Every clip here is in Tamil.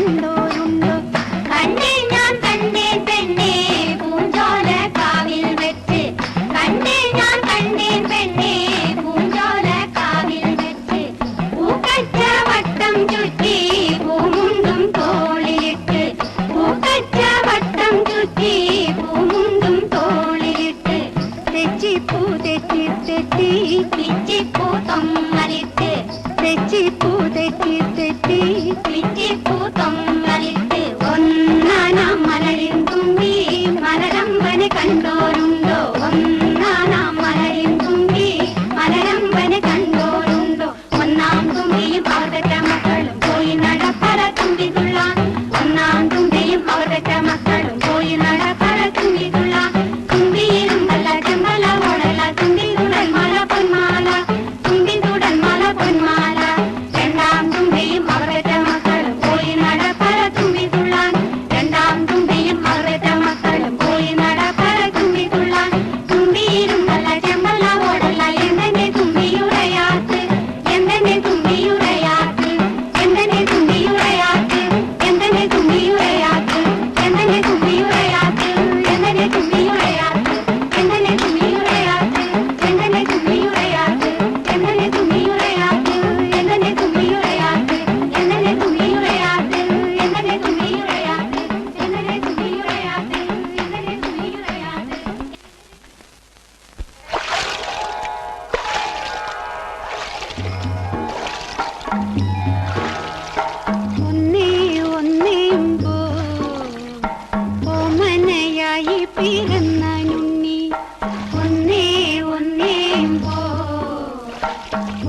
No.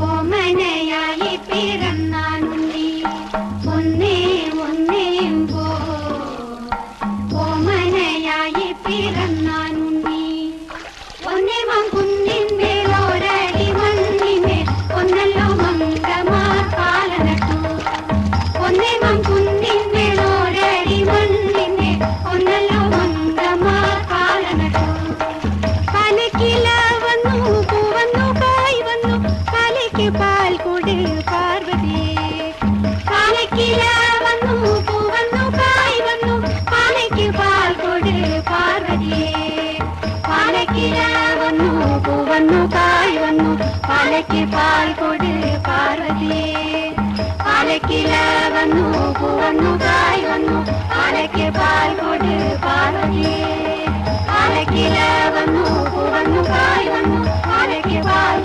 ഓമനയായി പിറന്നാലും നീ ഒന്നേ പോ. ഓമനയായി പിറ பாலக்கி பால் கொடு பார்வதியே. பாலக்கில வண்ணு பூவண்ணு காய் வண்ணு பாலக்கி பால் கொடு பார்வதியே. பாலக்கில வண்ணு பூவண்ணு காய் வண்ணு பாலக்கி பால்